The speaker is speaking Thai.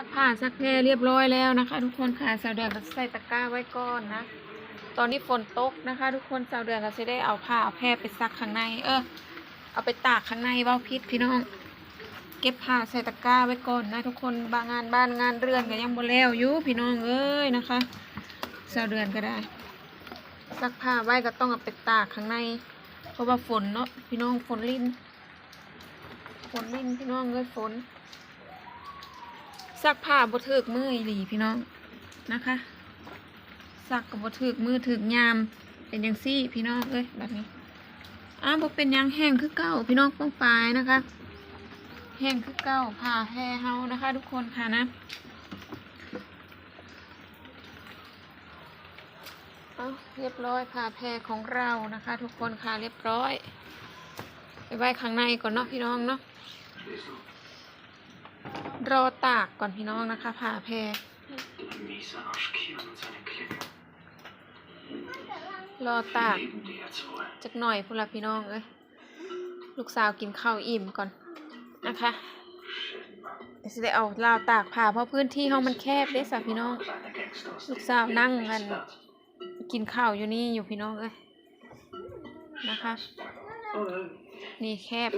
ซักผ้าซักแพรเรียบร้อยแล้วนะคะ ทุกคนค่ะสาวเดือนก็ใส่ตะกร้าไว้ก่อนนะ ตอนนี้ฝนตกนะคะ ทุกคนสาวเดือนก็จะได้เอาผ้าเอาแพรไปซักข้างใน เออเอาไปตากข้างในเบ้าพิษพี่น้อง เก็บผ้าใส่ตะกร้าไว้ก่อนนะ ทุกคนบางงานบ้านงานเรือนก็ยังบ่แล้วอยู่พี่น้องเอ้ยนะคะสาวเดือนก็ได้ซักผ้าไว้ก็ต้องเอาไปตากข้างใน เพราะว่าฝนเนาะพี่น้องฝนลิ้นฝนลิ้นพี่น้องเอ้ยฝน ซักผ้าบ่ถึกมืออีหลีพี่น้องนะคะซักกับบ่ถึกมือถึกยามเป็นจังซี่พี่น้องเอ้ยแบบนี้อ้าวบ่เป็นยังแห้งคือเก่าพี่น้องป้องปลายนะคะ แห้งคือเก่าผ้าแห่เฮานะคะ ทุกคนค่ะนะเอาเรียบร้อยผ้าแพรของเรานะคะ ทุกคนค่ะเรียบร้อย ไปไว้ข้างในก่อนเนาะพี่น้องเนาะ รอตากก่อนพี่น้องนะคะผ่าแพรรอตากจักหน่อยพูดละพี่น้องเอ้ยลูกสาวกินข้าวอิ่มก่อนนะคะเดี๋ยวสิได้เอาราวตากผ่าเพราะพื้นที่ห้องมันแคบเด้สะพี่น้อง ลูกสาวนั่งกันกินข้าวอยู่นี่อยู่พี่น้องเอ้ยนะคะ นี่แคบ